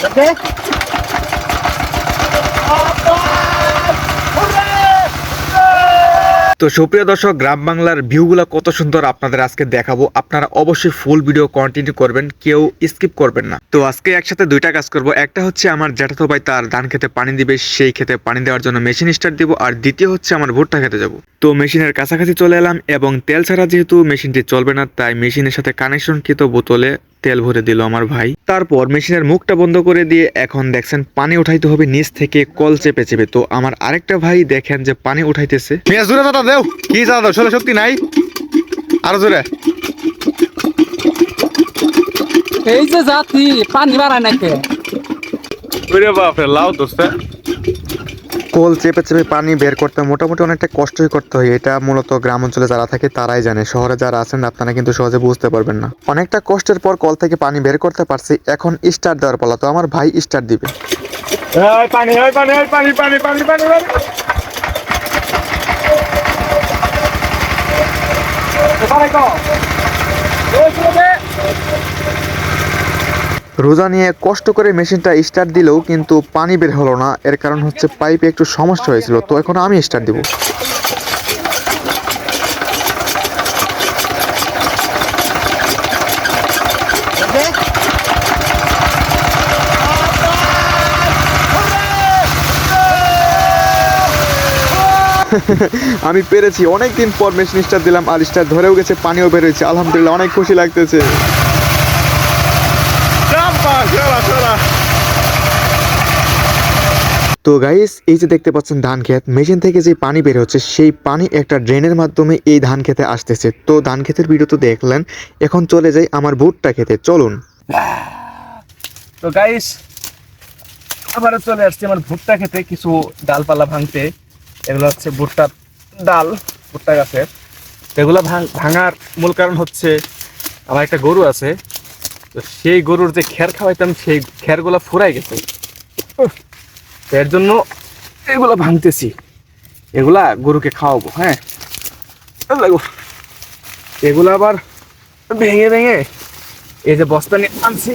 তো সুপ্রিয় দর্শক, গ্রাম বাংলার ভিউগুলো কত সুন্দর আপনাদের আজকে দেখাবো। আপনারা অবশ্যই ফুল ভিডিও কন্টিনিউ করবেন, কেউ স্কিপ করবেন না। তো আজকে একসাথে দুইটা কাজ করব। একটা হচ্ছে আমার জ্যাঠাতো ভাই তার ধান খেতে পানি দিবে, সেই খেতে পানি দেওয়ার জন্য মেশিন স্টার্ট দিব, আর দ্বিতীয় হচ্ছে আমার ভুট্টা খেতে যাব। তো মেশিনের কাছাকাছি চলে এলাম, এবং তেল ছাড়া যেহেতু মেশিনটি চলবে না, তাই মেশিনের সাথে কানেকশনকৃত বোতলে তেল ভরে দিল আমার ভাই। তারপর মেশিনের মুখটা বন্ধ করে দিয়ে এখন দেখছেন পানি উঠাইতে হবে নিচ থেকে কল চেপে চেপে। তো আমার আরেকটা ভাই দেখেন যে পানি উঠাইতেছে। মিয়া জোরে দাদা দেও। কি দাদা শক্তি নাই? আরও জোরে। এই যে জাতি পানি বাড়ায় নাকি? ওরে বাপরে লাও দোস্ত কল চেপে চেপে পানি বের করতে মোটামুটি অনেকটা কষ্টই করতে হয়। এটা মূলত গ্রাম অঞ্চলে যারা থাকে তারাই জানে। শহরে যারা আছেন, আপনারা কিন্তু সহজে বুঝতে পারবেন না। অনেকটা কষ্টের পর কল থেকে পানি বের করতে পারছি। এখন স্টার্ট দেওয়ার পালা। তো আমার ভাই স্টার্ট দিবে। পানি পানি পানি পানি পানি পানি পানি। রোজা নিয়ে কষ্ট করে মেশিনটা স্টার্ট দিলেও কিন্তু পানি বের হলো না। এর কারণ হচ্ছে পাইপে একটু সমস্যা হয়েছিল, তো এখন আমি স্টার্ট দিব। আমি পেরেছি অনেক দিন পর মেশিন স্টার্ট দিলাম আর স্টার্ট ধরেও গেছে, পানিও বেরোয়েছে আলহামদুলিল্লাহ, অনেক খুশি লাগতেছে চাম্পা চলা চলা তো গাইস এই যে দেখতে পাচ্ছেন ধান ক্ষেত, মেশিন থেকে যে পানি বের হচ্ছে, সেই পানি একটা ড্রেনের মাধ্যমে এই ধান খেতে আসতেছে। তো ধান ক্ষেতের ভিডিও তো দেখলেন, এখন চলে যাই আমার ভুট্টা খেতে চলুন। তো গাইস আবার চলে আসছি আমার ভুট্টা খেতে কিছু ডালপালা ভাঙতে। এগুলো হচ্ছে ভুট্টার ডাল, ভুট্টা গাছের। এগুলো ভাঙ- ভাঙার মূল কারণ হচ্ছে আমার একটা গরু আছে। তো সেই গরুর যে খ্যার খাওয়াইতাম, সেই খ্যারগুলো ফুরাই গেছে। এর জন্য এগুলো ভাঙতেছি। এগুলা গরুকে খাওয়াবো হ্যাঁ? লাগো এগুলো আবার ভেঙে ভেঙে এই যে বস্তা নিয়ে আনছি,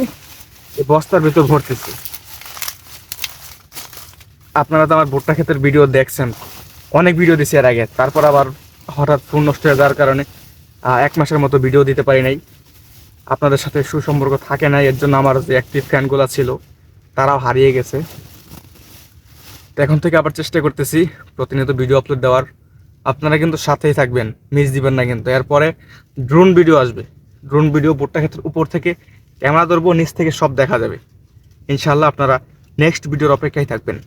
এই বস্তার ভিতর ভরতেছি। আপনারা তো আমার ভুট্টা ক্ষেতের ভিডিও দেখছেন, অনেক ভিডিও দিছি এর আগে, তারপর আবার হঠাৎ ফোন নষ্ট হয়ে যাওয়ার কারণে এক মাসের মতো ভিডিও দিতে পারি নাই। আপনাদের সাথে সুসম্পর্ক থাকে না এর জন্য আমার যে অ্যাক্টিভ ফ্যানগুলো ছিল, তারাও হারিয়ে গেছে। তো এখন থেকে আবার চেষ্টা করতেছি প্রতিনিয়ত ভিডিও আপলোড দেওয়ার। আপনারা কিন্তু সাথেই থাকবেন মিস দিবেন না কিন্তু। এরপরে ড্রোন ভিডিও আসবে। ড্রোন ভিডিও বোর্ডটা ক্ষেত্রে উপর থেকে ক্যামেরা ধরবো, নিচ থেকে সব দেখা যাবে। ইনশাল্লাহ আপনারা নেক্সট ভিডিওর অপেক্ষায় থাকবেন।